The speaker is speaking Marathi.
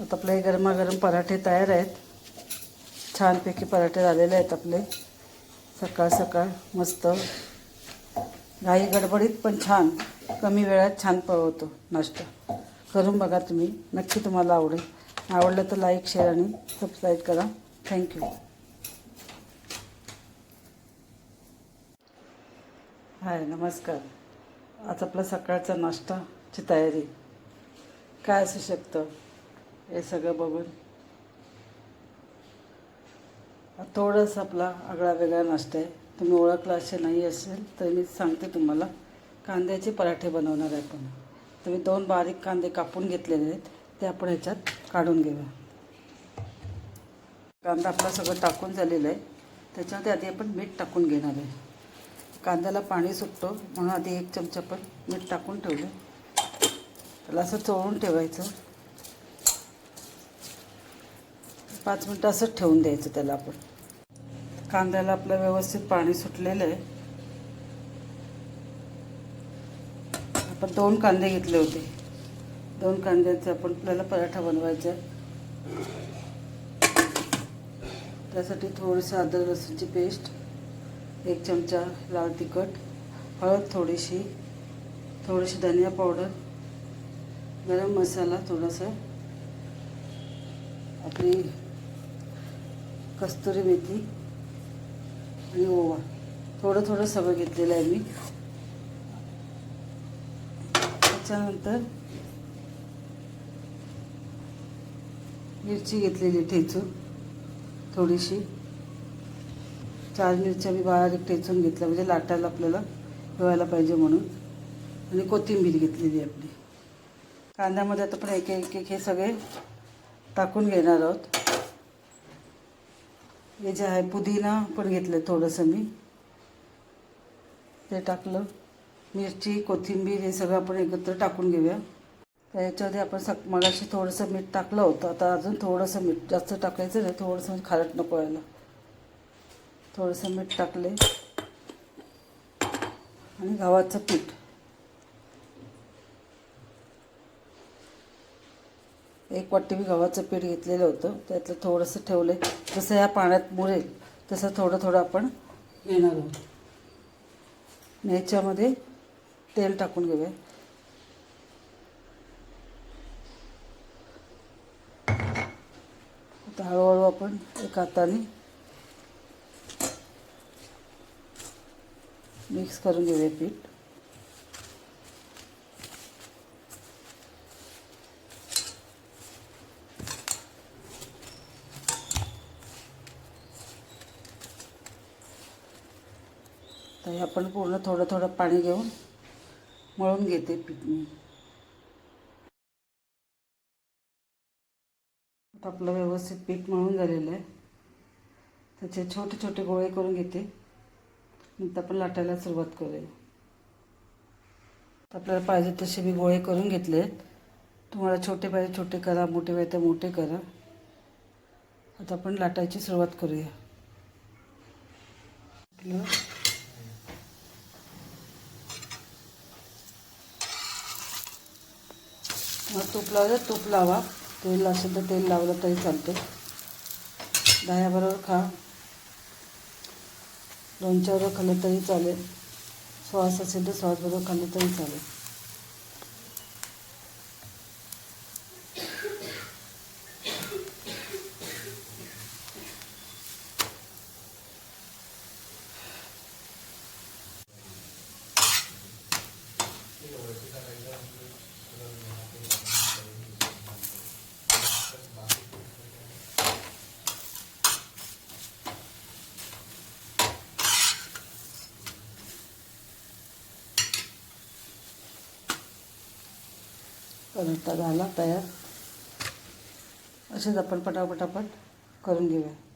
आता आपले गरमागरम पराठे तयार आहेत. छानपैकी पराठे झालेले आहेत आपले. सकाळ सकाळ मस्त. घाई गडबडीत पण छान. कमी वेळात छान पळवतो नाश्ता. करून बघा तुम्ही. नक्की तुम्हाला आवडेल. आवडलं तर लाईक शेअर आणि सबस्क्राईब करा. थँक्यू हाय नमस्कार. आज आपला सकाळचा नाश्ताची तयारी. काय असू शकतं? हे सगळं बघून. थोडंसं आपला आगळा वेगळा नाश्ता आहे. तुम्ही ओळखला असे नाही असेल तर मी सांगते तुम्हाला. कांद्याचे पराठे बनवणार आहे आपण. तर मी दोन बारीक कांदे कापून घेतलेले आहेत ते आपण ह्याच्यात काढून घेऊया. कांदा आपला सगळं टाकून झालेलं आहे. त्याच्यामध्ये आधी आपण मीठ टाकून घेणार आहे. कांद्याला पाणी सुटतो म्हणून आधी एक चमचा पण मीठ टाकून ठेवलं. त्याला असं चोळून ठेवायचं. पाच मिनटं असंच ठेवून द्यायचं त्याला आपण. कांद्याला आपलं व्यवस्थित पाणी सुटलेलं आहे. आपण दोन कांदे घेतले होते. दोन कांद्याचे आपण आपल्याला पराठा बनवायचा आहे. त्यासाठी थोडंसं अद्रक लसूणची पेस्ट एक चमचा लाल तिखट हळद थोडीशी थोडीशी धनिया पावडर गरम मसाला थोडासा. आपली कस्तुरी मेथी आणि ओवा. थोडं थोडं सगळं घेतलेलं आहे मी. त्याच्यानंतर मिरची घेतलेली ठेचून थोडीशी. चार मिरच्या मी बारीक ठेचून घेतल्या म्हणजे लाटायला आपल्याला ठेवायला पाहिजे म्हणून. आणि कोथिंबीर घेतलेली आपली. कांद्यामध्ये आता पण एक एक एक हे सगळे टाकून घेणार आहोत. हे जे आहे पुदिना पण घेतलं थोडंसं मी. ते टाकलं. मिरची कोथिंबीर हे सगळं आपण एकत्र टाकून घेऊया. तर याच्यामध्ये आपण सक मगाशी थोडंसं मीठ टाकलं होतं. आता अजून थोडंसं मीठ जास्त टाकायचं नाही. थोडंसं म्हणजे खारट नको व्हायला. थोडंसं मीठ टाकले आणि गव्हाचं पीठ. एक वाटी मी गव्हाचं पीठ घेतलेलं होतं. त्यातलं थोडंसं ठेवलं आहे जसं ह्या पाण्यात मुरेल तसं थोडं थोडं आपण घेणार आहोत. आणि ह्याच्यामध्ये तेल टाकून घेऊया. आता हळूहळू आपण एक हाताने मिक्स करून घेऊया पीठ. आता हे आपण पूर्ण थोडं थोडं पाणी घेऊन मळून घेते पीठ मी. आता आपलं व्यवस्थित पीठ मळून झालेलं आहे. त्याचे छोटे छोटे गोळे करून घेते. नंतर आपण लाटायला सुरुवात करूया. आपल्याला पाहिजे तसे मी गोळे करून घेतले आहेत. तुम्हाला छोटे पाहिजे छोटे करा मोठे पाहिजे तर मोठे करा. आता आपण लाटायची सुरुवात करूया. मग तूप लावलं तूप लावा. तेल असेल तर तेल लावलं तरी चालते दह्याबरोबर खा. लोणच्याबरोबर खाल्लं तरी चालेल. सॉस असेल तर सॉसबरोबर खाल्लं तरी चालेल. पराठा झाला तयार. असेच आपण पटापटापट करून घेऊया.